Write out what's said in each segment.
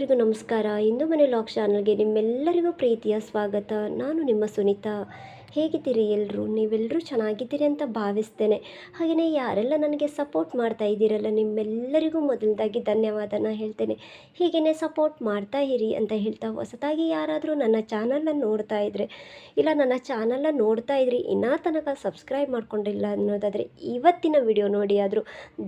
ಎಲ್ರಿಗೂ ನಮಸ್ಕಾರ. ಇಂದು ಮನೆ ಲಾಕ್ ಚಾನಲ್ಗೆ ನಿಮ್ಮೆಲ್ಲರಿಗೂ ಪ್ರೀತಿಯ ಸ್ವಾಗತ. ನಾನು ನಿಮ್ಮ ಸುನೀತಾ. ಹೇಗಿದ್ದೀರಿ ಎಲ್ಲರೂ? ನೀವೆಲ್ಲರೂ ಚೆನ್ನಾಗಿದ್ದೀರಿ ಅಂತ ಭಾವಿಸ್ತೇನೆ. ಹಾಗೆಯೇ ಯಾರೆಲ್ಲ ನನಗೆ ಸಪೋರ್ಟ್ ಮಾಡ್ತಾ ಇದ್ದೀರಲ್ಲ, ನಿಮ್ಮೆಲ್ಲರಿಗೂ ಮೊದಲದಾಗಿ ಧನ್ಯವಾದನ ಹೇಳ್ತೇನೆ. ಹೀಗೇ ಸಪೋರ್ಟ್ ಮಾಡ್ತಾ ಇರಿ ಅಂತ ಹೇಳ್ತಾ ಹೊಸದಾಗಿ ಯಾರಾದರೂ ನನ್ನ ಚಾನಲ್ನ ನೋಡ್ತಾ ಇದ್ದರೆ ಇಲ್ಲ ನನ್ನ ಚಾನಲ್ನ ನೋಡ್ತಾ ಇದ್ರಿ, ಇನ್ನೂ ತನಕ ಸಬ್ಸ್ಕ್ರೈಬ್ ಮಾಡ್ಕೊಂಡಿಲ್ಲ ಅನ್ನೋದಾದರೆ, ಇವತ್ತಿನ ವಿಡಿಯೋ ನೋಡಿ ಆದರೂ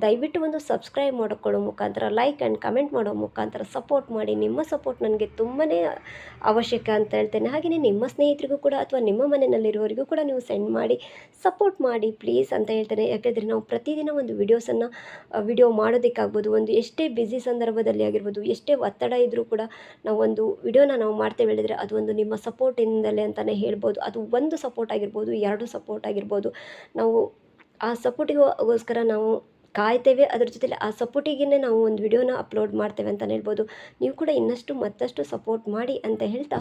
ದಯವಿಟ್ಟು ಒಂದು ಸಬ್ಸ್ಕ್ರೈಬ್ ಮಾಡಿಕೊಳ್ಳೋ ಮುಖಾಂತರ, ಲೈಕ್ ಆ್ಯಂಡ್ ಕಮೆಂಟ್ ಮಾಡೋ ಮುಖಾಂತರ ಸಪೋರ್ಟ್ ಮಾಡಿ. ನಿಮ್ಮ ಸಪೋರ್ಟ್ ನನಗೆ ತುಂಬಾ ಅವಶ್ಯಕ ಅಂತ ಹೇಳ್ತೇನೆ. ಹಾಗೆಯೇ ನಿಮ್ಮ ಸ್ನೇಹಿತರಿಗೂ ಕೂಡ ಅಥವಾ ನಿಮ್ಮ ಮನೆಯಲ್ಲಿರೋರಿಗೂ ಕೂಡ ನೀವು ಸೆಂಡ್ ಮಾಡಿ ಸಪೋರ್ಟ್ ಮಾಡಿ ಪ್ಲೀಸ್ ಅಂತ ಹೇಳ್ತೇನೆ ಯಾಕೆಂದರೆ ನಾವು ಪ್ರತಿದಿನ ಒಂದು ವಿಡಿಯೋಸನ್ನು ವಿಡಿಯೋ ಮಾಡೋದಕ್ಕಾಗ್ಬೋದು, ಒಂದು ಎಷ್ಟೇ ಬ್ಯುಸಿ ಸಂದರ್ಭದಲ್ಲಿ ಆಗಿರ್ಬೋದು, ಎಷ್ಟೇ ಒತ್ತಡ ಇದ್ದರೂ ಕೂಡ ನಾವು ಒಂದು ವಿಡಿಯೋನ ನಾವು ಮಾಡ್ತೇವೆ ಹೇಳಿದರೆ ಅದು ಒಂದು ನಿಮ್ಮ ಸಪೋರ್ಟಿಂದಲೇ ಅಂತಲೇ ಹೇಳ್ಬೋದು. ಅದು ಒಂದು ಸಪೋರ್ಟ್ ಆಗಿರ್ಬೋದು, ಎರಡು ಸಪೋರ್ಟ್ ಆಗಿರ್ಬೋದು. ನಾವು ಆ ಸಪೋರ್ಟಿಗೋಸ್ಕರ ನಾವು ಕಾಯ್ತೇವೆ. ಅದ್ರ ಜೊತೆಲಿ ಆ ಸಪೋರ್ಟಿಗೇ ನಾವು ಒಂದು ವಿಡಿಯೋನ ಅಪ್ಲೋಡ್ ಮಾಡ್ತೇವೆ ಅಂತಲೇ ಹೇಳ್ಬೋದು. ನೀವು ಕೂಡ ಇನ್ನಷ್ಟು ಮತ್ತಷ್ಟು ಸಪೋರ್ಟ್ ಮಾಡಿ ಅಂತ ಹೇಳ್ತಾ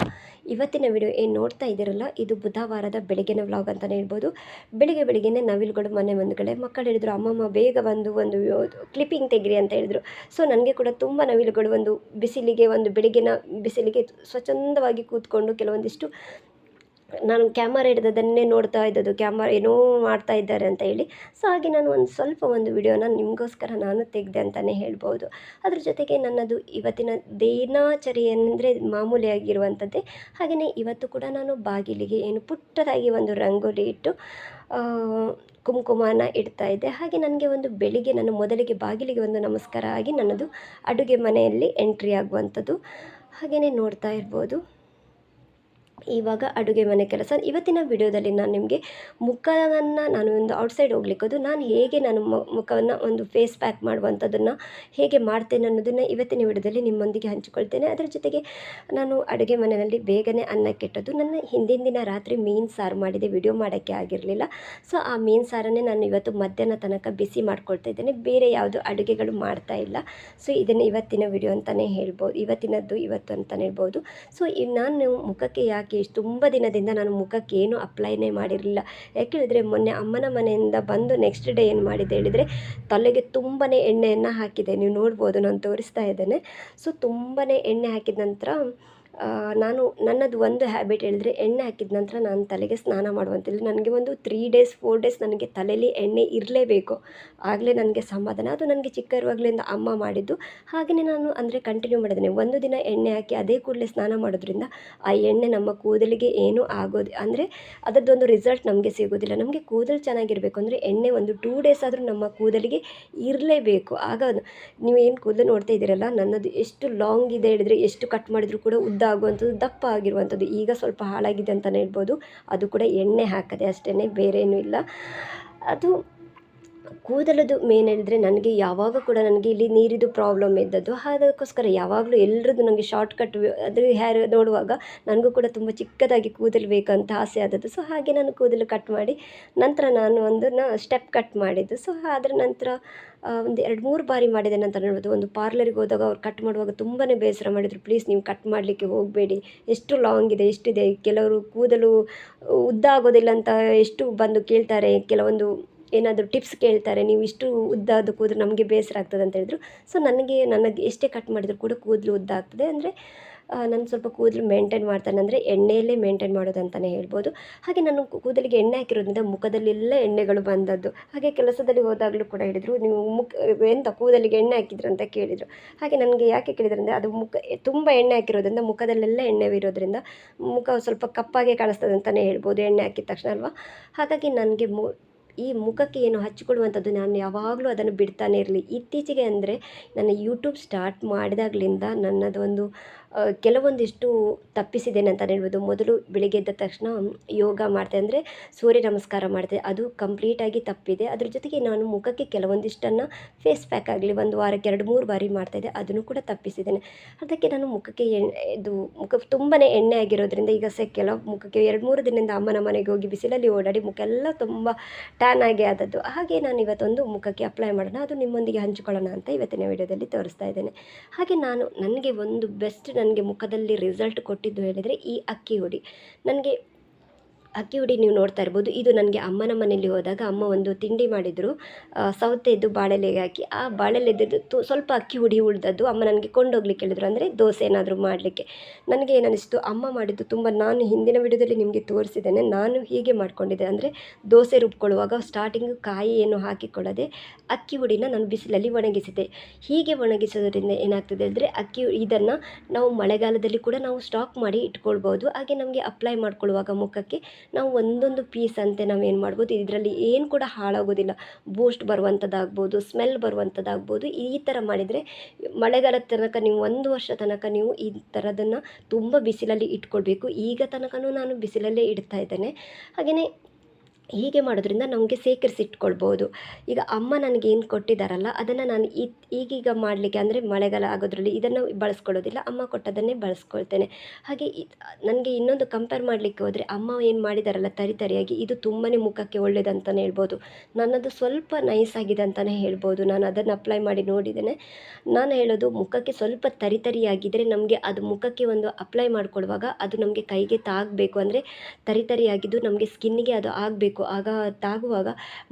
ಇವತ್ತಿನ ವಿಡಿಯೋ ಏನು ನೋಡ್ತಾ ಇದ್ದೀರಲ್ಲ, ಇದು ಬುಧವಾರದ ಬೆಳಗಿನ ವ್ಲಾಗ್ ಅಂತಲೇ ಹೇಳ್ಬೋದು. ಬೆಳಿಗ್ಗೆ ಬೆಳಿಗ್ಗೆನೇ ನವಿಲುಗಳು, ಮನೆ ಮುಂದ್ಗಡೆ ಮಕ್ಕಳು ಹೇಳಿದರು, ಅಮ್ಮಮ್ಮ, ಬೇಗ ಬಂದು ಒಂದು ಕ್ಲಿಪ್ಪಿಂಗ್ ತೆಗಿರಿ ಅಂತ ಹೇಳಿದ್ರು. ಸೊ, ನನಗೆ ಕೂಡ ತುಂಬ ನವಿಲುಗಳು ಒಂದು ಬಿಸಿಲಿಗೆ, ಒಂದು ಬೆಳಗಿನ ಬಿಸಿಲಿಗೆ ಸ್ವಚ್ಛಂದವಾಗಿ ಕೂತ್ಕೊಂಡು ಕೆಲವೊಂದಿಷ್ಟು ನಾನು ಕ್ಯಾಮರಾ ಹಿಡಿದದನ್ನೇ ನೋಡ್ತಾ ಇದ್ದದ್ದು ಕ್ಯಾಮರ ಏನೋ ಮಾಡ್ತಾ ಇದ್ದಾರೆ ಅಂತ ಹೇಳಿ. ಸೊ ಹಾಗೆ ನಾನು ಒಂದು ಸ್ವಲ್ಪ ಒಂದು ವಿಡಿಯೋನ ನಿಮಗೋಸ್ಕರ ನಾನು ತೆಗೆದೆ ಅಂತಲೇ ಹೇಳ್ಬೋದು. ಅದ್ರ ಜೊತೆಗೆ ನನ್ನದು ಇವತ್ತಿನ ದಿನಚರಿ ಏನಂದರೆ ಮಾಮೂಲಿಯಾಗಿರುವಂಥದ್ದೇ ಹಾಗೆಯೇ ಇವತ್ತು ಕೂಡ ನಾನು ಬಾಗಿಲಿಗೆ ಏನು ಪುಟ್ಟದಾಗಿ ಒಂದು ರಂಗೋಲಿ ಇಟ್ಟು ಕುಂಕುಮನ ಇಡ್ತಾ ಇದ್ದೆ. ಹಾಗೆ ನನಗೆ ಒಂದು ಬೆಳಿಗ್ಗೆ ನಾನು ಮೊದಲಿಗೆ ಬಾಗಿಲಿಗೆ ಒಂದು ನಮಸ್ಕಾರ ಆಗಿ ನನ್ನದು ಅಡುಗೆ ಮನೆಯಲ್ಲಿ ಎಂಟ್ರಿ ಆಗುವಂಥದ್ದು ಹಾಗೆಯೇ ನೋಡ್ತಾ ಇರ್ಬೋದು. ಇವಾಗ ಅಡುಗೆ ಮನೆ ಕೆಲಸ. ಇವತ್ತಿನ ವಿಡಿಯೋದಲ್ಲಿ ನಾನು ನಿಮಗೆ ಮುಖವನ್ನು ನಾನು ಒಂದು ಔಟ್ಸೈಡ್ ಹೋಗ್ಲಿಕ್ಕೋದು, ನಾನು ಹೇಗೆ ನಾನು ಮುಖವನ್ನು ಒಂದು ಫೇಸ್ ಪ್ಯಾಕ್ ಮಾಡುವಂಥದ್ದನ್ನು ಹೇಗೆ ಮಾಡ್ತೇನೆ ಅನ್ನೋದನ್ನು ಇವತ್ತಿನ ವಿಡಿಯೋದಲ್ಲಿ ನಿಮ್ಮೊಂದಿಗೆ ಹಂಚಿಕೊಳ್ತೇನೆ. ಅದರ ಜೊತೆಗೆ ನಾನು ಅಡುಗೆ ಮನೆಯಲ್ಲಿ ಬೇಗನೆ ಅನ್ನ ಕೆಟ್ಟದ್ದು, ನನ್ನ ಹಿಂದಿನ ದಿನ ರಾತ್ರಿ ಮೀನು ಸಾರು ಮಾಡಿದೆ, ವಿಡಿಯೋ ಮಾಡೋಕ್ಕೆ ಆಗಿರಲಿಲ್ಲ. ಸೊ, ಆ ಮೀನು ಸಾರನ್ನೇ ನಾನು ಇವತ್ತು ಮಧ್ಯಾಹ್ನ ತನಕ ಬಿಸಿ ಮಾಡ್ಕೊಳ್ತಾ ಇದ್ದೇನೆ, ಬೇರೆ ಯಾವುದು ಅಡುಗೆಗಳು ಮಾಡ್ತಾ ಇಲ್ಲ. ಸೊ, ಇದನ್ನು ಇವತ್ತಿನ ವಿಡಿಯೋ ಅಂತಲೇ ಹೇಳ್ಬೋದು ಇವತ್ತಿನದ್ದು ಇವತ್ತು ಅಂತಲೇ ಹೇಳ್ಬೋದು. ಸೊ ನಾನು ಮುಖಕ್ಕೆ ಯಾಕೆ ಇಷ್ಟು ತುಂಬ ದಿನದಿಂದ ನಾನು ಮುಖಕ್ಕೆ ಏನು ಅಪ್ಲೈನೇ ಮಾಡಿರಲಿಲ್ಲ. ಯಾಕೆ ಹೇಳಿದರೆ ಮೊನ್ನೆ ಅಮ್ಮನ ಮನೆಯಿಂದ ಬಂದು ನೆಕ್ಸ್ಟ್ ಡೇ ಏನು ಮಾಡಿದೆ ಹೇಳಿದರೆ, ತಲೆಗೆ ತುಂಬಾ ಎಣ್ಣೆಯನ್ನು ಹಾಕಿದೆ. ನೀವು ನೋಡ್ಬೋದು, ನಾನು ತೋರಿಸ್ತಾ ಇದ್ದೇನೆ. ಸೊ ತುಂಬಾ ಎಣ್ಣೆ ಹಾಕಿದ ನಂತರ ನಾನು ನನ್ನದು ಒಂದು ಹ್ಯಾಬಿಟ್ ಹೇಳಿದ್ರೆ ಎಣ್ಣೆ ಹಾಕಿದ ನಂತರ ನಾನು ತಲೆಗೆ ಸ್ನಾನ ಮಾಡುವಂತಿಲ್ಲ ನನಗೆ ಒಂದು ತ್ರೀ ಡೇಸ್ ಫೋರ್ ಡೇಸ್ ನನಗೆ ತಲೆಯಲ್ಲಿ ಎಣ್ಣೆ ಇರಲೇಬೇಕು. ಆಗಲೇ ನನಗೆ ಸಮಾಧಾನ ಅದು ನನಗೆ ಚಿಕ್ಕ ಇರುವಾಗಲಿಂದ ಅಮ್ಮ ಮಾಡಿದ್ದು. ಹಾಗೆಯೇ ನಾನು ಅಂದರೆ ಕಂಟಿನ್ಯೂ ಮಾಡಿದ್ದೇನೆ. ಒಂದು ದಿನ ಎಣ್ಣೆ ಹಾಕಿ ಅದೇ ಕೂಡಲೇ ಸ್ನಾನ ಮಾಡೋದ್ರಿಂದ ಆ ಎಣ್ಣೆ ನಮ್ಮ ಕೂದಲಿಗೆ ಏನೂ ಆಗೋದು ಅಂದರೆ ಅದರದ್ದೊಂದು ರಿಸಲ್ಟ್ ನಮಗೆ ಸಿಗೋದಿಲ್ಲ. ನಮಗೆ ಕೂದಲು ಚೆನ್ನಾಗಿರಬೇಕು ಅಂದರೆ ಎಣ್ಣೆ ಒಂದು ಟೂ ಡೇಸ್ ಆದರೂ ನಮ್ಮ ಕೂದಲಿಗೆ ಇರಲೇಬೇಕು. ಆಗ ನೀವು ಏನು ಕೂದಲು ನೋಡ್ತಾ ಇದ್ದೀರಲ್ಲ, ನನ್ನದು ಎಷ್ಟು ಲಾಂಗ್ ಇದೆ ಹೇಳಿದರೆ, ಎಷ್ಟು ಕಟ್ ಮಾಡಿದರೂ ಕೂಡ ಉದ್ದ ಆಗುವಂಥದ್ದು ದಪ್ಪ ಆಗಿರುವಂಥದ್ದು, ಈಗ ಸ್ವಲ್ಪ ಹಾಳಾಗಿದೆ ಅಂತಲೇ ಹೇಳ್ಬೋದು. ಅದು ಕೂಡ ಎಣ್ಣೆ ಹಾಕದೆ ಅಷ್ಟೇ ಬೇರೇನೂ ಇಲ್ಲ. ಅದು ಕೂದಲದು ಮೇನ್ ಹೇಳಿದ್ರೆ ನನಗೆ ಯಾವಾಗ ಕೂಡ ನನಗೆ ಇಲ್ಲಿ ನೀರಿದು ಪ್ರಾಬ್ಲಮ್ ಇದ್ದದ್ದು. ಅದಕ್ಕೋಸ್ಕರ ಯಾವಾಗಲೂ ಎಲ್ಲರದ್ದು ನನಗೆ ಶಾರ್ಟ್ ಕಟ್ ಅದು ಹೇರ್ ನೋಡುವಾಗ ನನಗೂ ಕೂಡ ತುಂಬ ಚಿಕ್ಕದಾಗಿ ಕೂದಲು ಬೇಕಂತ ಆಸೆ ಆದದ್ದು. ಸೊ ಹಾಗೆ ನಾನು ಕೂದಲು ಕಟ್ ಮಾಡಿ ನಂತರ ನಾನು ಒಂದನ್ನು ಸ್ಟೆಪ್ ಕಟ್ ಮಾಡಿದ್ದು. ಸೊ ಅದರ ನಂತರ ಒಂದು ಎರಡು ಮೂರು ಬಾರಿ ಮಾಡಿದೆ ನಂತರ ನೋಡೋದು ಒಂದು ಪಾರ್ಲರಿಗೆ ಹೋದಾಗ ಅವ್ರು ಕಟ್ ಮಾಡುವಾಗ ತುಂಬಾ ಬೇಸರ ಮಾಡಿದರು. ಪ್ಲೀಸ್ ನೀವು ಕಟ್ ಮಾಡಲಿಕ್ಕೆ ಹೋಗಬೇಡಿ. ಎಷ್ಟು ಲಾಂಗ್ ಇದೆ, ಎಷ್ಟಿದೆ? ಕೆಲವರು ಕೂದಲು ಉದ್ದ ಆಗೋದಿಲ್ಲ ಅಂತ ಎಷ್ಟು ಬಂದು ಕೇಳ್ತಾರೆ. ಕೆಲವೊಂದು ಏನಾದರೂ ಟಿಪ್ಸ್ ಕೇಳ್ತಾರೆ, ನೀವು ಇಷ್ಟು ಉದ್ದಾದ ಕೂದಲು ನಮಗೆ ಬೇಸರ ಆಗ್ತದೆ ಅಂತ ಹೇಳಿದ್ರು. ಸೊ ನನಗೆ ನನಗೆ ಎಷ್ಟೇ ಕಟ್ ಮಾಡಿದರೂ ಕೂಡ ಕೂದಲು ಉದ್ದ ಆಗ್ತದೆ. ಅಂದರೆ ನಾನು ಸ್ವಲ್ಪ ಕೂದಲು ಮೇಂಟೈನ್ ಮಾಡ್ತಾನೆ. ಅಂದರೆ, ಎಣ್ಣೆಯಲ್ಲೇ ಮೇಂಟೈನ್ ಮಾಡೋದು ಅಂತಲೇ ಹೇಳ್ಬೋದು. ಹಾಗೆ ನಾನು ಕೂದಲಿಗೆ ಎಣ್ಣೆ ಹಾಕಿರೋದ್ರಿಂದ ಮುಖದಲ್ಲೆಲ್ಲ ಎಣ್ಣೆಗಳು ಬಂದದ್ದು. ಹಾಗೆ ಕೆಲಸದಲ್ಲಿ ಹೋದಾಗಲೂ ಕೂಡ ಹೇಳಿದರು, ನೀವು ಮುಖ, ಎಂತ ಕೂದಲಿಗೆ ಎಣ್ಣೆ ಹಾಕಿದ್ರು ಅಂತ ಕೇಳಿದರು. ಹಾಗೆ ನನಗೆ ಯಾಕೆ ಕೇಳಿದ್ರಂದರೆ, ಅದು ಮುಖ, ತುಂಬ ಎಣ್ಣೆ ಹಾಕಿರೋದ್ರಿಂದ ಮುಖದಲ್ಲೆಲ್ಲ ಎಣ್ಣೆ ಇರೋದ್ರಿಂದ ಮುಖ ಸ್ವಲ್ಪ ಕಪ್ಪಾಗೆ ಕಾಣಿಸ್ತದೆ ಅಂತಲೇ ಹೇಳ್ಬೋದು, ಎಣ್ಣೆ ಹಾಕಿದ ತಕ್ಷಣ ಅಲ್ವಾ. ಹಾಗಾಗಿ ನನಗೆ ಮು ಈ ಮುಖಕ್ಕೆ ಏನು ಹಚ್ಚಿಕೊಳ್ಳುವಂಥದ್ದು ನಾನು ಯಾವಾಗಲೂ ಅದನ್ನು ಬಿಡ್ತಾನೆ ಇರಲಿ. ಇತ್ತೀಚೆಗೆ ಅಂದರೆ ನನ್ನ ಯೂಟ್ಯೂಬ್ ಸ್ಟಾರ್ಟ್ ಮಾಡಿದಾಗಲಿಂದ ನನ್ನದೊಂದು ಕೆಲವೊಂದಿಷ್ಟು ತಪ್ಪಿಸಿದ್ದೇನೆ ಅಂತಲೇ ಹೇಳ್ಬೋದು. ಮೊದಲು ಬೆಳಿಗ್ಗೆ ಎದ್ದ ತಕ್ಷಣ ಯೋಗ ಮಾಡ್ತೆ ಅಂದರೆ ಸೂರ್ಯ ನಮಸ್ಕಾರ ಮಾಡಿದೆ ಅದು ಕಂಪ್ಲೀಟಾಗಿ ತಪ್ಪಿದೆ. ಅದ್ರ ಜೊತೆಗೆ ನಾನು ಮುಖಕ್ಕೆ ಕೆಲವೊಂದಿಷ್ಟನ್ನು ಫೇಸ್ ಪ್ಯಾಕ್ ಆಗಲಿ ಒಂದು ವಾರಕ್ಕೆ ಎರಡು, ಮೂರು ಬಾರಿ ಮಾಡ್ತಾಯಿದ್ದೆ ಅದನ್ನು ಕೂಡ ತಪ್ಪಿಸಿದ್ದೇನೆ. ಅದಕ್ಕೆ ನಾನು ಮುಖಕ್ಕೆ ಎಣ್ಣೆ ಇದು ಮುಖ ತುಂಬಾ ಎಣ್ಣೆ ಆಗಿರೋದ್ರಿಂದ ಈಗ ಸಹ ಕೆಲವು ಮುಖಕ್ಕೆ ಎರಡು, ಮೂರು ದಿನದಿಂದ ಅಮ್ಮನ ಮನೆಗೆ ಹೋಗಿ ಬಿಸಿಲಲ್ಲಿ ಓಡಾಡಿ ಮುಖ ಎಲ್ಲ ತುಂಬ ಟ್ಯಾನ್ ಆಗಿ ಆದದ್ದು. ಹಾಗೆ ನಾನು ಇವತ್ತೊಂದು ಮುಖಕ್ಕೆ ಅಪ್ಲೈ ಮಾಡೋಣ. ಅದು ನಿಮ್ಮೊಂದಿಗೆ ಹಂಚಿಕೊಳ್ಳೋಣ ಅಂತ ಇವತ್ತಿನ ವಿಡಿಯೋದಲ್ಲಿ ತೋರಿಸ್ತಾ ಇದ್ದೇನೆ. ಹಾಗೆ ನಾನು, ನನಗೆ ಒಂದು ಬೆಸ್ಟ್ ನನಗೆ ಮುಖದಲ್ಲಿ ರಿಸಲ್ಟ್ ಕೊಟ್ಟಿದ್ದು ಹೇಳಿದರೆ ಈ ಅಕ್ಕಿ ಹುಡಿ. ನನಗೆ ಅಕ್ಕಿ ಹುಡಿ ನೀವು ನೋಡ್ತಾ ಇರ್ಬೋದು. ಇದು ನನಗೆ ಅಮ್ಮನ ಮನೆಯಲ್ಲಿ ಹೋದಾಗ ಅಮ್ಮ ಒಂದು ತಿಂಡಿ ಮಾಡಿದರು. ಸೌತೆದು ಬಾಳೆಲೆಗೆ ಹಾಕಿ. ಆ ಬಾಳೆಲೆದ್ದು ತು, ಸ್ವಲ್ಪ ಅಕ್ಕಿ ಹುಡಿ ಉಳಿದದ್ದು ಅಮ್ಮ ನನಗೆ ಕೊಂಡೋಗ್ಲಿಕ್ಕೆ ಹೇಳಿದ್ರು. ಅಂದರೆ ದೋಸೆ ಏನಾದರೂ ಮಾಡಲಿಕ್ಕೆ. ನನಗೆ ಏನನಿಸ್ತು ಅಮ್ಮ ಮಾಡಿದ್ದು ತುಂಬ ನಾನು ಹಿಂದಿನ ವಿಡಿಯೋದಲ್ಲಿ ನಿಮಗೆ ತೋರಿಸಿದ್ದೇನೆ. ನಾನು ಹೀಗೆ ಮಾಡ್ಕೊಂಡಿದ್ದೆ. ಅಂದರೆ ದೋಸೆ ರುಬ್ಕೊಳ್ಳುವಾಗ ಸ್ಟಾರ್ಟಿಂಗು ಕಾಯಿ ಏನು ಹಾಕಿಕೊಳ್ಳದೆ ಅಕ್ಕಿ ಹುಡಿನ ನಾನು ಬಿಸಿಲಲ್ಲಿ ಒಣಗಿಸಿದೆ ಹೀಗೆ ಒಣಗಿಸೋದ್ರಿಂದ ಏನಾಗ್ತದೆ ಅಂದರೆ ಅಕ್ಕಿ ಇದನ್ನು ನಾವು ಮಳೆಗಾಲದಲ್ಲಿ ಕೂಡ ನಾವು ಸ್ಟಾಕ್ ಮಾಡಿ ಇಟ್ಕೊಳ್ಬೋದು. ಹಾಗೆ ನಮಗೆ ಅಪ್ಲೈ ಮಾಡ್ಕೊಳ್ಳುವಾಗ ಮುಖಕ್ಕೆ ನಾವು ಒಂದೊಂದು ಪೀಸ್ ಅಂತೆ ನಾವು ಏನು ಮಾಡ್ಬೋದು, ಇದರಲ್ಲಿ ಏನು ಕೂಡ ಹಾಳಾಗೋದಿಲ್ಲ. ಬೂಸ್ಟ್ ಬರುವಂಥದ್ದಾಗ್ಬೋದು ಸ್ಮೆಲ್ ಬರುವಂಥದ್ದಾಗ್ಬೋದು ಈ ಥರ ಮಾಡಿದರೆ ಮಳೆಗಾಲದ ತನಕ ನೀವು ಒಂದು ವರ್ಷ ತನಕ ನೀವು ಈ ಥರದನ್ನು ತುಂಬ ಬಿಸಿಲಲ್ಲಿ ಇಟ್ಕೊಳ್ಬೇಕು. ಈಗ ತನಕನೂ ನಾನು ಬಿಸಿಲಲ್ಲೇ ಇಡ್ತಾ ಇದ್ದೇನೆ. ಹಾಗೆಯೇ ಹೀಗೆ ಮಾಡೋದ್ರಿಂದ ನಮಗೆ ಸೇಕರಿಸಿಟ್ಕೊಳ್ಬೋದು ಈಗ ಅಮ್ಮ ನನಗೆ ಏನು ಕೊಟ್ಟಿದ್ದಾರಲ್ಲ ಅದನ್ನು ನಾನು ಈಗೀಗ ಮಾಡಲಿಕ್ಕೆ ಅಂದರೆ ಮಳೆಗಾಲ ಆಗೋದ್ರಲ್ಲಿ ಇದನ್ನು ಬಳಸ್ಕೊಳ್ಳೋದಿಲ್ಲ, ಅಮ್ಮ ಕೊಟ್ಟದನ್ನೇ ಬಳಸ್ಕೊಳ್ತೇನೆ. ಹಾಗೆ ನನಗೆ ಇನ್ನೊಂದು ಕಂಪೇರ್ ಮಾಡಲಿಕ್ಕೆ ಹೋದರೆ ಅಮ್ಮ ಏನು ಮಾಡಿದಾರಲ್ಲ, ತರಿ ತರಿಯಾಗಿ ಇದು ತುಂಬಾ ಮುಖಕ್ಕೆ ಒಳ್ಳೇದಂತಲೇ ಹೇಳ್ಬೋದು. ನನ್ನದು ಸ್ವಲ್ಪ ನೈಸ್ ಆಗಿದೆ ಅಂತಲೇ ಹೇಳ್ಬೋದು. ನಾನು ಅದನ್ನು ಅಪ್ಲೈ ಮಾಡಿ ನೋಡಿದ್ದೇನೆ. ನಾನು ಹೇಳೋದು ಮುಖಕ್ಕೆ ಸ್ವಲ್ಪ ತರಿ ತರಿಯಾಗಿದ್ದರೆ ನಮಗೆ ಅದು ಮುಖಕ್ಕೆ ಒಂದು ಅಪ್ಲೈ ಮಾಡಿಕೊಳ್ಳುವಾಗ ಅದು ನಮಗೆ ಕೈಗೆ ತಾಗಬೇಕು. ಅಂದರೆ ತರಿ ತರಿಯಾಗಿದ್ದು ನಮಗೆ ಸ್ಕಿನ್ನಿಗೆ ಅದು ಆಗಬೇಕು ಆಗ ತಾಗುವಾಗ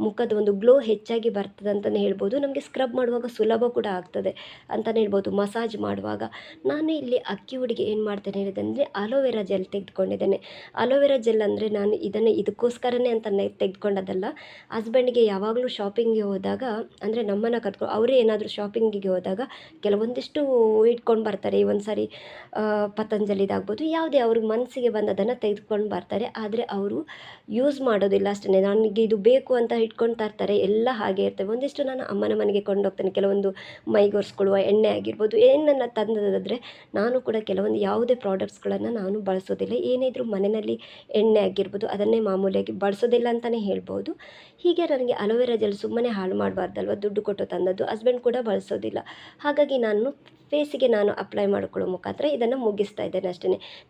ಮುಖದ ಒಂದು ಗ್ಲೋ ಹೆಚ್ಚಾಗಿ ಬರ್ತದೆ ಅಂತಲೇ ಹೇಳ್ಬೋದು. ನಮಗೆ ಸ್ಕ್ರಬ್ ಮಾಡುವಾಗ ಸುಲಭ ಕೂಡ ಆಗ್ತದೆ ಅಂತಲೇ ಹೇಳ್ಬೋದು. ಮಸಾಜ್ ಮಾಡುವಾಗ. ನಾನು ಇಲ್ಲಿ ಅಕ್ಕಿ ಹುಡುಗಿ ಏನು ಮಾಡ್ತೇನೆ ಹೇಳಿದಂದರೆ ಅಲೋವೆರಾ ಜೆಲ್ ತೆಗೆದುಕೊಂಡಿದ್ದೇನೆ. ಅಲೋವೆರಾ ಜೆಲ್ ಅಂದರೆ ನಾನು ಇದನ್ನು, ಇದಕ್ಕೋಸ್ಕರನೇ ಅಂತ ತೆಗೆದುಕೊಂಡದಲ್ಲ. ಹಸ್ಬೆಂಡ್ಗೆ ಯಾವಾಗಲೂ ಶಾಪಿಂಗ್ಗೆ ಹೋದಾಗ, ಅಂದರೆ ನಮ್ಮನ್ನು ಕರ್ಕೊಂಡು ಅವರೇ ಏನಾದರೂ ಶಾಪಿಂಗಿಗೆ ಹೋದಾಗ ಕೆಲವೊಂದಿಷ್ಟು ಇಟ್ಕೊಂಡು ಬರ್ತಾರೆ. ಈ ಒಂದು ಸಾರಿ ಪತಂಜಲಿದಾಗ್ಬೋದು ಯಾವುದೇ ಅವ್ರಿಗೆ ಮನಸ್ಸಿಗೆ ಬಂದದನ್ನು ತೆಗೆದುಕೊಂಡು ಬರ್ತಾರೆ. ಆದರೆ ಅವರು ಯೂಸ್ ಮಾಡೋದಿಲ್ಲ. ಅಷ್ಟೇ ನನಗೆ ಇದು ಬೇಕು ಅಂತ ಇಟ್ಕೊಂಡು ತರ್ತಾರೆ ಎಲ್ಲ ಹಾಗೆ ಇರ್ತವೆ ಒಂದಿಷ್ಟು ನಾನು ಅಮ್ಮನ ಮನೆಗೆ ಕೊಂಡೋಗ್ತೇನೆ. ಕೆಲವೊಂದು ಮೈಗೊರೆಸ್ಕೊಳ್ಳುವ ಎಣ್ಣೆ ಆಗಿರ್ಬೋದು ಏನನ್ನು ತಂದದಾದರೆ ನಾನು ಕೂಡ ಕೆಲವೊಂದು ಯಾವುದೇ ಪ್ರಾಡಕ್ಟ್ಸ್ಗಳನ್ನು ನಾನು ಬಳಸೋದಿಲ್ಲ. ಏನೇ ಇದ್ರೂ ಮನೆಯಲ್ಲಿ ಎಣ್ಣೆ ಆಗಿರ್ಬೋದು, ಅದನ್ನೇ ಮಾಮೂಲಿಯಾಗಿ ಬಳಸೋದಿಲ್ಲ ಅಂತಲೇ ಹೇಳ್ಬೋದು. ಹೀಗೆ ನನಗೆ ಅಲೋವೆರಾ ಜೆಲ್ ಸುಮ್ಮನೆ ಹಾಳು ಮಾಡಬಾರ್ದಲ್ವ? ದುಡ್ಡು ಕೊಟ್ಟು ತಂದದ್ದು ಹಸ್ಬೆಂಡ್ ಕೂಡ ಬಳಸೋದಿಲ್ಲ. ಹಾಗಾಗಿ ನಾನು ಫೇಸಿಗೆ ನಾನು ಅಪ್ಲೈ ಮಾಡಿಕೊಳ್ಳೋ ಮುಖಾಂತರ ಇದನ್ನು ಮುಗಿಸ್ತಾ ಇದ್ದೇನೆ ಅಷ್ಟೇ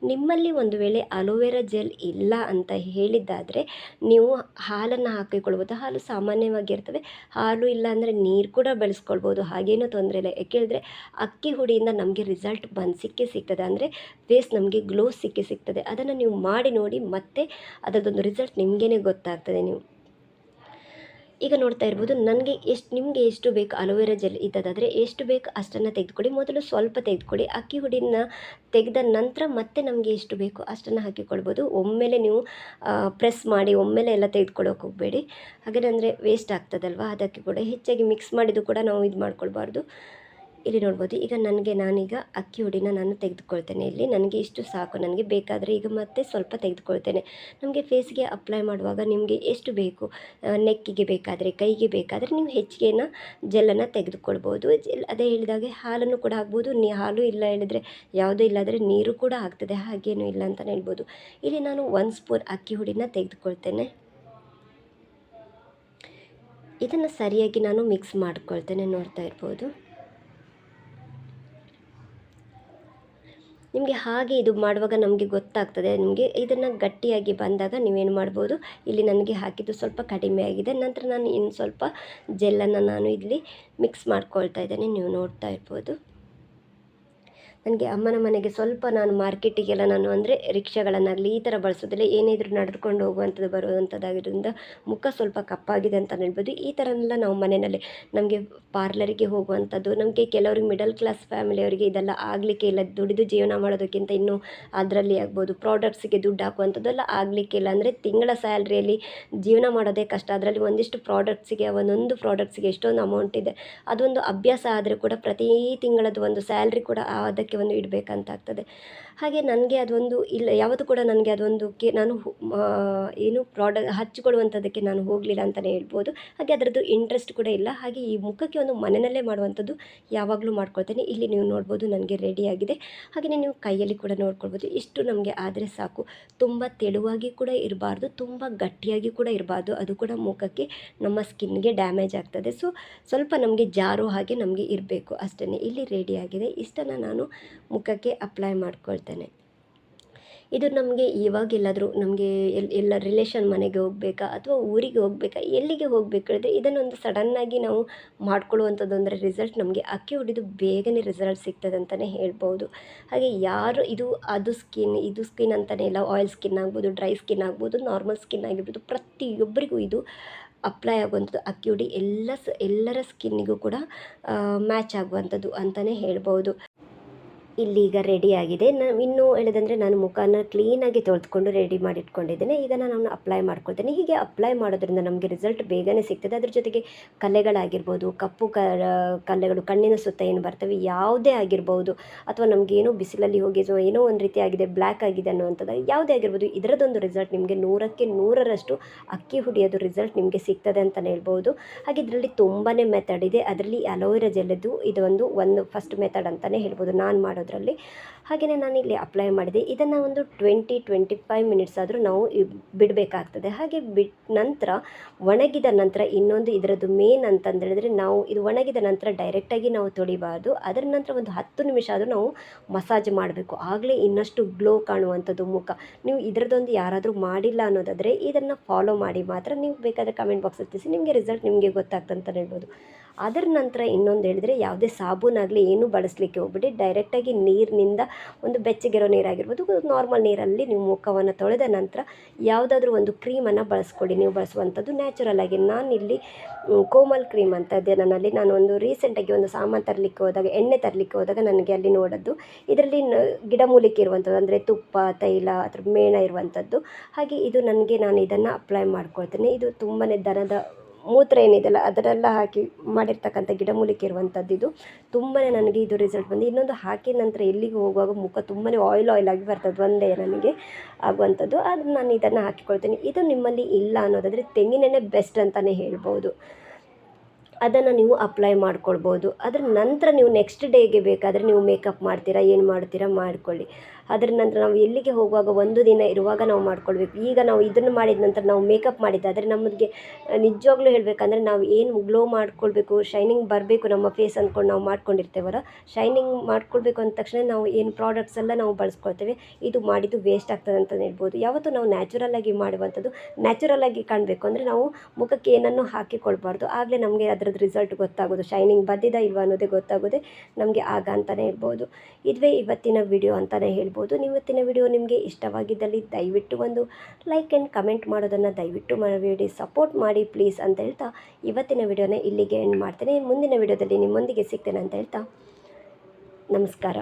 ನಿಮ್ಮಲ್ಲಿ ಒಂದು ವೇಳೆ ಅಲೋವೆರಾ ಜೆಲ್ ಇಲ್ಲ ಅಂತ ಹೇಳಿದ್ದಾದರೆ, ನೀವು ಹಾಲನ್ನು ಹಾಕಿಕೊಳ್ಬೋದು ಹಾಲು ಸಾಮಾನ್ಯವಾಗಿರ್ತವೆ ಹಾಲು ಇಲ್ಲ ಅಂದರೆ ನೀರು ಕೂಡ ಬೆಳೆಸ್ಕೊಳ್ಬೋದು. ಹಾಗೇನೂ ತೊಂದರೆ ಇಲ್ಲ. ಯಾಕೆ ಹೇಳಿದ್ರೆ ಅಕ್ಕಿ ಹುಡಿಯಿಂದ ನಮಗೆ ರಿಸಲ್ಟ್ ಬಂದು ಸಿಕ್ಕಿ ಸಿಗ್ತದೆ. ಅಂದರೆ ಫೇಸ್ ನಮಗೆ ಗ್ಲೋ ಸಿಕ್ಕಿ ಸಿಗ್ತದೆ. ಅದನ್ನು ನೀವು ಮಾಡಿ ನೋಡಿ ಮತ್ತೆ ಅದರದ್ದೊಂದು ರಿಸಲ್ಟ್ ನಿಮಗೇ ಗೊತ್ತಾಗ್ತದೆ ನೀವು. ಈಗ ನೋಡ್ತಾ ಇರ್ಬೋದು, ನನಗೆ ಎಷ್ಟು, ನಿಮಗೆ ಎಷ್ಟು ಬೇಕು ಅಲೋವೆರಾ ಜೆಲ್ ಇದ್ದದಾದರೆ ಎಷ್ಟು ಬೇಕು ಅಷ್ಟನ್ನು ತೆಗೆದುಕೊಳ್ಳಿ, ಮೊದಲು ಸ್ವಲ್ಪ ತೆಗೆದುಕೊಳ್ಳಿ, ಅಕ್ಕಿ ಹುಡಿನ ತೆಗೆದ ನಂತರ ಮತ್ತೆ ನಮಗೆ ಎಷ್ಟು ಬೇಕು ಅಷ್ಟನ್ನು ಹಾಕಿಕೊಳ್ಬೋದು. ಒಮ್ಮೆಲೆ ನೀವು ಪ್ರೆಸ್ ಮಾಡಿ, ಒಮ್ಮೆಲೆ ಎಲ್ಲ ತೆಗೆದುಕೊಳ್ಳೋಕೆ ಹೋಗಬೇಡಿ. ಹಾಗೇನೆಂದರೆ ವೇಸ್ಟ್ ಆಗ್ತದಲ್ವ, ಅದಕ್ಕೆ ಕೂಡ ಹೆಚ್ಚಾಗಿ ಮಿಕ್ಸ್ ಮಾಡಿದ್ದು ಕೂಡ ನಾವು ಇದು ಮಾಡ್ಕೊಳ್ಬಾರ್ದು ಇಲ್ಲಿ ನೋಡ್ಬೋದು, ಈಗ ನನಗೆ ನಾನೀಗ ಅಕ್ಕಿ ಹುಡಿನ ನಾನು ತೆಗೆದುಕೊಳ್ತೇನೆ. ಇಲ್ಲಿ ನನಗೆ ಇಷ್ಟು ಸಾಕು, ನನಗೆ ಬೇಕಾದರೆ ಈಗ ಮತ್ತೆ ಸ್ವಲ್ಪ ತೆಗೆದುಕೊಳ್ತೇನೆ. ನಮಗೆ ಫೇಸ್ಗೆ ಅಪ್ಲೈ ಮಾಡುವಾಗ ನಿಮಗೆ ಎಷ್ಟು ಬೇಕು? ನೆಕ್ಕಿಗೆ ಬೇಕಾದರೆ, ಕೈಗೆ ಬೇಕಾದರೆ ನೀವು ಹೆಚ್ಚಿಗೆನ ಜೆಲ್ಲನ್ನು ತೆಗೆದುಕೊಳ್ಬೋದು. ಜೆಲ್, ಅದೇ ಹೇಳಿದಾಗೆ ಹಾಲನ್ನು ಕೂಡ ಹಾಕ್ಬೋದು. ನೀ, ಹಾಲು ಇಲ್ಲ ಹೇಳಿದರೆ ಯಾವುದೂ ಇಲ್ಲಾದರೆ ನೀರು ಕೂಡ ಆಗ್ತದೆ, ಹಾಗೇನೂ ಇಲ್ಲ ಅಂತಲೇ ಹೇಳ್ಬೋದು. ಇಲ್ಲಿ ನಾನು ಒಂದು ಸ್ಪೂನ್ ಅಕ್ಕಿ ಹುಡಿನ ತೆಗೆದುಕೊಳ್ತೇನೆ. ಇದನ್ನು ಸರಿಯಾಗಿ ನಾನು ಮಿಕ್ಸ್ ಮಾಡ್ಕೊಳ್ತೇನೆ ನೋಡ್ತಾ ಇರ್ಬೋದು. ನಿಮಗೆ ಹಾಗೆ ಇದು ಮಾಡುವಾಗ ನಮಗೆ ಗೊತ್ತಾಗ್ತದೆ, ನಿಮಗೆ ಇದನ್ನು ಗಟ್ಟಿಯಾಗಿ ಬಂದಾಗ ನೀವೇನು ಮಾಡ್ಬೋದು? ಇಲ್ಲಿ ನನಗೆ ಹಾಕಿದ್ದು ಸ್ವಲ್ಪ ಕಡಿಮೆ ಆಗಿದೆ, ನಂತರ ನಾನು ಇನ್ನು ಸ್ವಲ್ಪ ಜೆಲ್ಲನ್ನು ನಾನು ಇಲ್ಲಿ ಮಿಕ್ಸ್ ಮಾಡ್ಕೊಳ್ತಾ ಇದ್ದೇನೆ, ನೀವು ನೋಡ್ತಾ ಇರ್ಬೋದು. ನನಗೆ ಅಮ್ಮನ ಮನೆಗೆ ಸ್ವಲ್ಪ ನಾನು ಮಾರ್ಕೆಟಿಗೆಲ್ಲ ನಾನು ಅಂದರೆ ರಿಕ್ಷಾಗಳನ್ನಾಗಲಿ ಈ ಥರ ಬಳಸೋದಿಲ್ಲ ಏನೇ ಇದ್ರೂ ನಡೆದುಕೊಂಡು ಹೋಗುವಂಥದ್ದು ಬರುವಂಥದ್ದಾಗಿರೋದ್ರಿಂದ ಮುಖ ಸ್ವಲ್ಪ ಕಪ್ಪಾಗಿದೆ ಅಂತ ಹೇಳ್ಬೋದು. ಈ ಥರ ಎಲ್ಲ ನಾವು ಮನೆಯಲ್ಲಿ ನಮಗೆ ಪಾರ್ಲರಿಗೆ ಹೋಗುವಂಥದ್ದು, ನಮಗೆ ಕೆಲವ್ರಿಗೆ ಮಿಡಲ್ ಕ್ಲಾಸ್ ಫ್ಯಾಮಿಲಿಯವರಿಗೆ ಇದೆಲ್ಲ ಆಗಲಿಕ್ಕೆ ಇಲ್ಲ, ದುಡಿದು ಜೀವನ ಮಾಡೋದಕ್ಕಿಂತ ಇನ್ನೂ ಅದರಲ್ಲಿ ಆಗ್ಬೋದು. ಪ್ರಾಡಕ್ಟ್ಸಿಗೆ ದುಡ್ಡು ಹಾಕುವಂಥದ್ದೆಲ್ಲ ಆಗಲಿಕ್ಕೆ ಇಲ್ಲ ಅಂದರೆ ತಿಂಗಳ ಸ್ಯಾಲ್ರಿಯಲ್ಲಿ ಜೀವನ ಮಾಡೋದೇ ಕಷ್ಟ. ಅದರಲ್ಲಿ ಒಂದಿಷ್ಟು ಪ್ರಾಡಕ್ಟ್ಸಿಗೆ, ಒಂದೊಂದು ಪ್ರಾಡಕ್ಟ್ಸಿಗೆ ಎಷ್ಟೊಂದು ಅಮೌಂಟ್ ಇದೆ. ಅದೊಂದು ಅಭ್ಯಾಸ ಆದರೆ ಕೂಡ ಪ್ರತಿ ತಿಂಗಳದ್ದು ಒಂದು ಸ್ಯಾಲ್ರಿ ಕೂಡ ಅದಕ್ಕೆ ಒಂದು ಇಡಬೇಕಂತಾಗ್ತದೆ. ಹಾಗೆ ನನಗೆ ಅದೊಂದು ಇಲ್ಲ, ಯಾವತ್ತೂ ಕೂಡ ನನಗೆ ಅದೊಂದು ಕೆ, ನಾನು ಏನು ಪ್ರಾಡ, ಹಚ್ಚಿಕೊಳ್ಳುವಂಥದ್ದಕ್ಕೆ ನಾನು ಹೋಗಲಿಲ್ಲ ಅಂತಲೇ ಹೇಳ್ಬೋದು. ಹಾಗೆ ಅದರದ್ದು ಇಂಟ್ರೆಸ್ಟ್ ಕೂಡ ಇಲ್ಲ. ಹಾಗೆ ಈ ಮುಖಕ್ಕೆ ಒಂದು ಮನೆಯಲ್ಲೇ ಮಾಡುವಂಥದ್ದು ಯಾವಾಗಲೂ ಮಾಡ್ಕೊಳ್ತೇನೆ. ಇಲ್ಲಿ ನೀವು ನೋಡ್ಬೋದು ನನಗೆ ರೆಡಿಯಾಗಿದೆ ಹಾಗೆಯೇ ನೀವು ಕೈಯಲ್ಲಿ ಕೂಡ ನೋಡ್ಕೊಳ್ಬೋದು. ಇಷ್ಟು ನಮಗೆ ಆದರೆ ಸಾಕು. ತುಂಬ ತೆಳುವಾಗಿ ಕೂಡ ಇರಬಾರ್ದು, ತುಂಬ ಗಟ್ಟಿಯಾಗಿ ಕೂಡ ಇರಬಾರ್ದು. ಅದು ಕೂಡ ಮುಖಕ್ಕೆ, ನಮ್ಮ ಸ್ಕಿನ್ಗೆ ಡ್ಯಾಮೇಜ್ ಆಗ್ತದೆ. ಸೊ ಸ್ವಲ್ಪ ನಮಗೆ ಜಾರೋ ಹಾಗೆ ನಮಗೆ ಇರಬೇಕು ಅಷ್ಟೇ ಇಲ್ಲಿ ರೆಡಿಯಾಗಿದೆ ಇಷ್ಟನ್ನು ನಾನು ಮುಖಕ್ಕೆ ಅಪ್ಲೈ ಮಾಡ್ಕೊಳ್ತೇನೆ. ಇದು ನಮಗೆ ಇವಾಗೆಲ್ಲಾದರೂ ನಮಗೆ ಎಲ್, ಎಲ್ಲ ರಿಲೇಷನ್ ಮನೆಗೆ ಹೋಗಬೇಕಾ ಅಥವಾ ಊರಿಗೆ ಹೋಗಬೇಕಾ, ಎಲ್ಲಿಗೆ ಹೋಗಬೇಕಾದ್ರೆ ಇದನ್ನೊಂದು ಸಡನ್ನಾಗಿ ನಾವು ಮಾಡ್ಕೊಳ್ಳುವಂಥದ್ದು ಅಂದರೆ ರಿಸಲ್ಟ್ ನಮಗೆ ಅಕ್ಕಿ ಹೊಡಿದು ಬೇಗನೆ ರಿಸಲ್ಟ್ ಸಿಗ್ತದೆ ಅಂತಲೇ ಹೇಳ್ಬೋದು ಹಾಗೆ ಯಾರು ಇದು, ಅದು ಸ್ಕಿನ್ ಇದು ಸ್ಕಿನ್ ಅಂತಲೇ ಇಲ್ಲ ಆಯಿಲ್ ಸ್ಕಿನ್ ಆಗ್ಬೋದು ಡ್ರೈ ಸ್ಕಿನ್ ಆಗ್ಬೋದು ನಾರ್ಮಲ್ ಸ್ಕಿನ್ ಆಗಿರ್ಬೋದು, ಪ್ರತಿಯೊಬ್ಬರಿಗೂ ಇದು ಅಪ್ಲೈ ಆಗುವಂಥದ್ದು ಅಕ್ಕಿ ಹುಡಿ ಎಲ್ಲ ಸ, ಎಲ್ಲರ ಸ್ಕಿನ್ನಿಗೂ ಕೂಡ ಮ್ಯಾಚ್ ಆಗುವಂಥದ್ದು ಅಂತಲೇ ಹೇಳ್ಬೋದು ಇಲ್ಲಿ ಈಗ ರೆಡಿ ಆಗಿದೆ. ನಾನು ಇನ್ನೂ ಹೇಳೋದಂದರೆ ನಾನು ಮುಖನ ಕ್ಲೀನಾಗಿ ತೊಳೆದುಕೊಂಡು ರೆಡಿ ಮಾಡಿ ಇಟ್ಕೊಂಡಿದ್ದೇನೆ ಈಗ ನಾನು ಅಪ್ಲೈ ಮಾಡ್ಕೊಳ್ತೇನೆ. ಹೀಗೆ ಅಪ್ಲೈ ಮಾಡೋದ್ರಿಂದ ನಮಗೆ ರಿಸಲ್ಟ್ ಬೇಗನೆ ಸಿಗ್ತದೆ. ಅದ್ರ ಜೊತೆಗೆ ಕಲೆಗಳಾಗಿರ್ಬೋದು, ಕಪ್ಪು ಕಲೆಗಳು, ಕಣ್ಣಿನ ಸುತ್ತ ಏನು ಬರ್ತವೆ, ಯಾವುದೇ ಆಗಿರ್ಬೋದು, ಅಥವಾ ನಮಗೇನೋ ಬಿಸಿಲಲ್ಲಿ ಹೋಗಿ ಏನೋ ಒಂದು ರೀತಿ ಆಗಿದೆ ಬ್ಲ್ಯಾಕ್ ಆಗಿದೆ ಅನ್ನುವಂಥದ್ದು, ಯಾವುದೇ ಆಗಿರ್ಬೋದು ಇದರದೊಂದು ರಿಸಲ್ಟ್ ನಿಮಗೆ ನೂರಕ್ಕೆ ನೂರರಷ್ಟು ಅಕ್ಕಿ ಹುಡಿಯೋದು ರಿಸಲ್ಟ್ ನಿಮಗೆ ಸಿಗ್ತದೆ ಅಂತಲೇ ಹೇಳ್ಬೋದು. ಹಾಗೆ ಇದರಲ್ಲಿ ತುಂಬಾ ಮೆಥಡ್ ಇದೆ. ಅದರಲ್ಲಿ ಅಲೋವೆರಾ ಜೆಲ್ಲದ್ದು ಇದೊಂದು ಒಂದು ಫಸ್ಟ್ ಮೆಥಡ್ ಅಂತಲೇ ಹೇಳ್ಬೋದು. ನಾನು ಮಾಡೋದ್ರಲ್ಲಿ ಹಾಗೆಯೇ ನಾನು ಇಲ್ಲಿ ಅಪ್ಲೈ ಮಾಡಿದೆ. ಇದನ್ನು ಒಂದು ಟ್ವೆಂಟಿ ಟ್ವೆಂಟಿ ಫೈವ್ ಮಿನಿಟ್ಸ್ ಆದರೂ ನಾವು ಬಿಡಬೇಕಾಗ್ತದೆ. ಹಾಗೆ ಬಿಟ್ ನಂತರ, ಒಣಗಿದ ನಂತರ ಇನ್ನೊಂದು ಇದರದ್ದು ಮೇನ್ ಅಂತಂದೇಳಿದ್ರೆ ನಾವು ಇದು ಒಣಗಿದ ನಂತರ ಡೈರೆಕ್ಟಾಗಿ ನಾವು ತೊಳಿಬಾರ್ದು. ಅದರ ನಂತರ ಒಂದು ಹತ್ತು ನಿಮಿಷ ಆದರೂ ನಾವು ಮಸಾಜ್ ಮಾಡಬೇಕು. ಆಗಲೇ ಇನ್ನಷ್ಟು ಗ್ಲೋ ಕಾಣುವಂಥದ್ದು ಮುಖ. ನೀವು ಇದರದ್ದೊಂದು ಯಾರಾದರೂ ಮಾಡಿಲ್ಲ ಅನ್ನೋದಾದರೆ ಇದನ್ನು ಫಾಲೋ ಮಾಡಿ ಮಾತ್ರ. ನೀವು ಬೇಕಾದರೆ ಕಮೆಂಟ್ ಬಾಕ್ಸ್ ತಿಳಿಸಿ ನಿಮಗೆ ರಿಸಲ್ಟ್ ನಿಮಗೆ ಗೊತ್ತಾಗ್ತದೆ ಅಂತ ಹೇಳ್ಬೋದು. ಅದರ ನಂತರ ಇನ್ನೊಂದು ಹೇಳಿದರೆ ಯಾವುದೇ ಸಾಬೂನಾಗಲಿ ಏನೂ ಬಳಸಲಿಕ್ಕೆ ಹೋಗ್ಬಿಡಿ. ಡೈರೆಕ್ಟಾಗಿ ನೀರಿನಿಂದ ಒಂದು ಬೆಚ್ಚಗಿರೋ ನೀರಾಗಿರ್ಬೋದು ನಾರ್ಮಲ್ ನೀರಲ್ಲಿ ನೀವು ಮುಖವನ್ನು ತೊಳೆದ ನಂತರ ಯಾವುದಾದ್ರೂ ಒಂದು ಕ್ರೀಮನ್ನು ಬಳಸ್ಕೊಳ್ಳಿ. ನೀವು ಬಳಸುವಂಥದ್ದು ನ್ಯಾಚುರಲ್ ಆಗಿ. ನಾನಿಲ್ಲಿ ಕೋಮಲ್ ಕ್ರೀಮ್ ಅಂತ ಇದೆ ನನ್ನಲ್ಲಿ. ನಾನು ಒಂದು ರೀಸೆಂಟಾಗಿ ಒಂದು ಸಾಮಾನು ತರಲಿಕ್ಕೆ ಹೋದಾಗ, ಎಣ್ಣೆ ತರಲಿಕ್ಕೆ ಹೋದಾಗ ನನಗೆ ಅಲ್ಲಿ ನೋಡೋದು ಇದರಲ್ಲಿ ಗಿಡಮೂಲಿಕೆ ಇರುವಂಥದ್ದು, ಅಂದರೆ ತುಪ್ಪ, ತೈಲ ಅಥವಾ ಮೇಣ ಇರುವಂಥದ್ದು. ಹಾಗೆ ಇದು ನನಗೆ ನಾನು ಇದನ್ನು ಅಪ್ಲೈ ಮಾಡ್ಕೊಳ್ತೇನೆ. ಇದು ತುಂಬಾ ದನದ ಮೂತ್ರ ಏನಿದೆಯಲ್ಲ ಅದರೆಲ್ಲ ಹಾಕಿ ಮಾಡಿರ್ತಕ್ಕಂಥ ಗಿಡಮೂಲಿಕೆ ಇರುವಂಥದ್ದು ಇದು. ತುಂಬಾ ನನಗೆ ಇದು ರಿಸಲ್ಟ್ ಬಂದು, ಇನ್ನೊಂದು ಹಾಕಿದ ನಂತರ ಎಲ್ಲಿಗೆ ಹೋಗುವಾಗ ಮುಖ ತುಂಬಾ ಆಯಿಲ್ ಆಯಿಲ್ ಆಗಿ ಬರ್ತದೆ, ಒಂದೇ ನನಗೆ ಆಗುವಂಥದ್ದು. ಅದು ನಾನು ಇದನ್ನು ಹಾಕಿಕೊಳ್ತೀನಿ. ಇದು ನಿಮ್ಮಲ್ಲಿ ಇಲ್ಲ ಅನ್ನೋದಾದರೆ ತೆಂಗಿನೆಣ್ಣೆ ಬೆಸ್ಟ್ ಅಂತಲೇ ಹೇಳ್ಬೋದು. ಅದನ್ನು ನೀವು ಅಪ್ಲೈ ಮಾಡ್ಕೊಳ್ಬೋದು. ಅದ್ರ ನಂತರ ನೀವು ನೆಕ್ಸ್ಟ್ ಡೇಗೆ ಬೇಕಾದರೆ ನೀವು ಮೇಕಪ್ ಮಾಡ್ತೀರಾ, ಏನು ಮಾಡ್ತೀರಾ ಮಾಡ್ಕೊಳ್ಳಿ. ಅದರ ನಂತರ ನಾವು ಎಲ್ಲಿಗೆ ಹೋಗುವಾಗ ಒಂದು ದಿನ ಇರುವಾಗ ನಾವು ಮಾಡ್ಕೊಳ್ಬೇಕು. ಈಗ ನಾವು ಇದನ್ನು ಮಾಡಿದ ನಂತರ ನಾವು ಮೇಕಪ್ ಮಾಡಿದ್ದಾದರೆ ನಮಗೆ ನಿಜವಾಗ್ಲೂ ಹೇಳಬೇಕಂದ್ರೆ ನಾವು ಏನು ಗ್ಲೋ ಮಾಡ್ಕೊಳ್ಬೇಕು ಶೈನಿಂಗ್ ಬರಬೇಕು ನಮ್ಮ ಫೇಸ್ ಅಂದ್ಕೊಂಡು ನಾವು ಮಾಡ್ಕೊಂಡಿರ್ತೇವಲ್ಲ ಶೈನಿಂಗ್ ಮಾಡ್ಕೊಳ್ಬೇಕು ಅಂದ ತಕ್ಷಣ ನಾವು ಏನು ಪ್ರಾಡಕ್ಟ್ಸ್ ಎಲ್ಲ ನಾವು ಬಳಸ್ಕೊಳ್ತೇವೆ, ಇದು ಮಾಡಿದ್ದು ವೇಸ್ಟ್ ಆಗ್ತದೆ ಅಂತಲೇ ಹೇಳ್ಬೋದು. ಯಾವತ್ತೂ ನಾವು ನ್ಯಾಚುರಲ್ ಆಗಿ ಮಾಡುವಂಥದ್ದು ನ್ಯಾಚುರಲ್ ಆಗಿ ಕಾಣಬೇಕು. ಅಂದರೆ ನಾವು ಮುಖಕ್ಕೆ ಏನನ್ನು ಹಾಕಿಕೊಳ್ಬಾರ್ದು. ಆಗಲೇ ನಮಗೆ ಅದರದ್ದು ರಿಸಲ್ಟ್ ಗೊತ್ತಾಗೋದು ಶೈನಿಂಗ್ ಬಂದಿದೆ ಇಲ್ವಾ ಅನ್ನೋದೇ ಗೊತ್ತಾಗೋದೇ ನಮಗೆ ಆಗ ಅಂತಲೇ ಹೇಳ್ಬೋದು. ಇದುವೇ ಇವತ್ತಿನ ವಿಡಿಯೋ ಅಂತಲೇ ಹೇಳ್ಬೋದು. ಇವತ್ತಿನ ವಿಡಿಯೋ ನಿಮಗೆ ಇಷ್ಟವಾಗಿದ್ದಲ್ಲಿ ದಯವಿಟ್ಟು ಒಂದು ಲೈಕ್ ಆ್ಯಂಡ್ ಕಮೆಂಟ್ ಮಾಡೋದನ್ನು ದಯವಿಟ್ಟು ಮಾಡಿ ಸಪೋರ್ಟ್ ಮಾಡಿ ಪ್ಲೀಸ್ ಅಂತ ಹೇಳ್ತಾ ಇವತ್ತಿನ ವಿಡಿಯೋನ ಇಲ್ಲಿಗೆ ಎಂಡ್ ಮಾಡ್ತೇನೆ. ಮುಂದಿನ ವಿಡಿಯೋದಲ್ಲಿ ನಿಮ್ಮೊಂದಿಗೆ ಸಿಗ್ತೇನೆ ಅಂತ ಹೇಳ್ತಾ ನಮಸ್ಕಾರ.